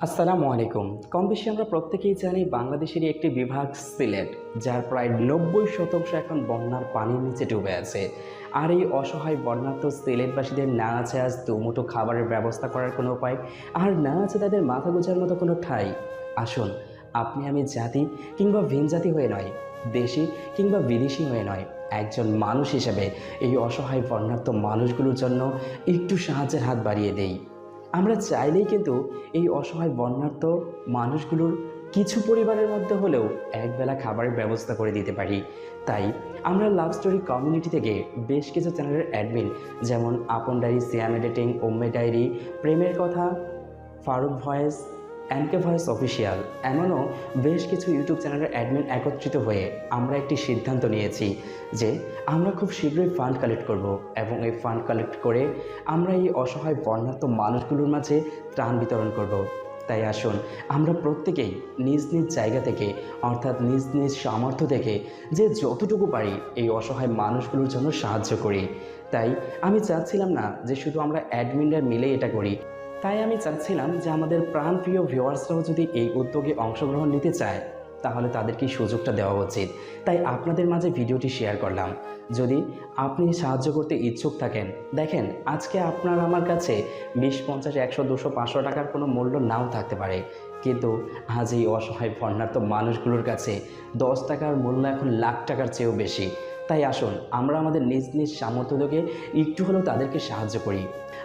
আসসালামু আলাইকুম। কম বেশি আমরা প্রত্যেকেই জানি বাংলাদেশেরই একটি বিভাগ সিলেট, যার প্রায় নব্বই শতাংশ এখন বন্যার পানির নিচে ডুবে আছে। আর এই অসহায় বন্যার্থ সিলেটবাসীদের না আছে আজ দুমুঠো খাবারের ব্যবস্থা করার কোনো উপায়, আর না আছে তাদের মাথা গোজার মতো কোনো ঠাই। আসুন, আপনি আমি জাতি কিংবা ভিন জাতি হয়ে নয়, দেশি কিংবা বিদেশি হয়ে নয়, একজন মানুষ হিসেবে এই অসহায় বন্যার্থ মানুষগুলোর জন্য একটু সাহায্যের হাত বাড়িয়ে দেই। আমরা চাইলেই কিন্তু এই অসহায় বন্যার্থ মানুষগুলোর কিছু পরিবারের মধ্যে হলেও একবেলা খাবারের ব্যবস্থা করে দিতে পারি। তাই আমরা লাভ স্টোরি কমিউনিটি থেকে বেশ কিছু চ্যানেলের অ্যাডমিন যেমন Apon diary Siam editing ওম্মে diary প্রেমের কথা Faruk voice NK voice official. এমনও বেশ কিছু ইউটিউব চ্যানেলের অ্যাডমিন একত্রিত হয়ে আমরা একটি সিদ্ধান্ত নিয়েছি যে আমরা খুব শীঘ্রই ফান্ড কালেক্ট করব এবং এই ফান্ড কালেক্ট করে আমরা এই অসহায় বর্ণাত্ম মানুষগুলোর মাঝে ত্রাণ বিতরণ করব। তাই আসুন, আমরা প্রত্যেকেই নিজ নিজ জায়গা থেকে, অর্থাৎ নিজ নিজ সামর্থ্য থেকে, যে যতটুকু পারি এই অসহায় মানুষগুলোর জন্য সাহায্য করি। তাই আমি চাচ্ছিলাম না যে শুধু আমরা অ্যাডমিনরা মিলেই এটা করি তাই আমি চাচ্ছিলাম যে আমাদের প্রাণপ্রিয় ভিউয়ার্সরাও যদি এই উদ্যোগে অংশগ্রহণ নিতে চায়, তাহলে তাদেরকে সুযোগটা দেওয়া উচিত? তাই আপনাদের মাঝে ভিডিওটি শেয়ার করলাম। যদি আপনি সাহায্য করতে ইচ্ছুক থাকেন, দেখেন আজকে আপনার আমার কাছে বিশ, পঞ্চাশ, একশো, দুশো, পাঁচশো টাকার কোনো মূল্য নাও থাকতে পারে। কিন্তু আজ এই অসহায় বন্যার্থ মানুষগুলোর কাছে দশ টাকার মূল্য এখন লাখ টাকার চেয়েও বেশি। তাই আসুন, আমরা আমাদের নিজ নিজ সামর্থ্য থেকে একটু হলেও তাদেরকে সাহায্য করি।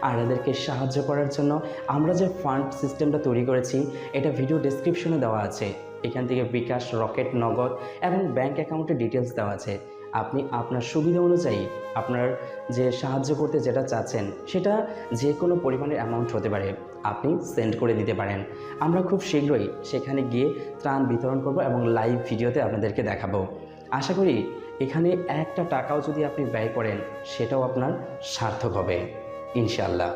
আর এদেরকে সাহায্য করার জন্য আমরা যে ফান্ড সিস্টেমটা তৈরি করেছি, এটা ভিডিও ডেসক্রিপশনে দেওয়া আছে। এখান থেকে বিকাশ, রকেট, নগদ এবং ব্যাংক অ্যাকাউন্টের ডিটেলস দেওয়া আছে। আপনি আপনার সুবিধা অনুযায়ী আপনার যে সাহায্য করতে যেটা চাচ্ছেন, সেটা যে কোনো পরিমাণের অ্যামাউন্ট হতে পারে। আপনি সেন্ড করে দিতে পারেন। আমরা খুব শীঘ্রই সেখানে গিয়ে ত্রাণ বিতরণ করব এবং লাইভ ভিডিওতে আপনাদেরকে দেখাবো। আশা করি এখানে একটা টাকাও যদি আপনি ব্যয় করেন, সেটাও আপনার সার্থক হবে ইনশাল্লাহ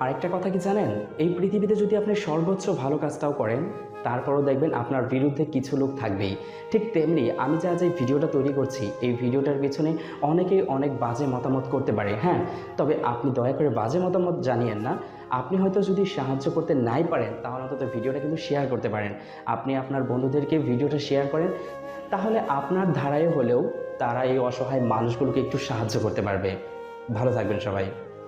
আরেকটা কথা কি জানেন? এই পৃথিবীতে যদি আপনি সর্বোচ্চ ভালো কাজটাও করেন, তারপরও দেখবেন আপনার বিরুদ্ধে কিছু লোক থাকবেই। ঠিক তেমনি আমি যা যে ভিডিওটা তৈরি করছি, এই ভিডিওটার পিছনে অনেকেই অনেক বাজে মতামত করতে পারে হ্যাঁ? তবে আপনি দয়া করে বাজে মতামত জানিয়েন না। আপনি হয়তো যদি সাহায্য করতে নাই পারেন, তাহলে অন্তত ভিডিওটা কিন্তু শেয়ার করতে পারেন। আপনি আপনার বন্ধুদেরকে ভিডিওটা শেয়ার করেন, তাহলে আপনার ধারায় হলেও তারা এই অসহায় মানুষগুলোকে একটু সাহায্য করতে পারবে। ভালো থাকবেন সবাই।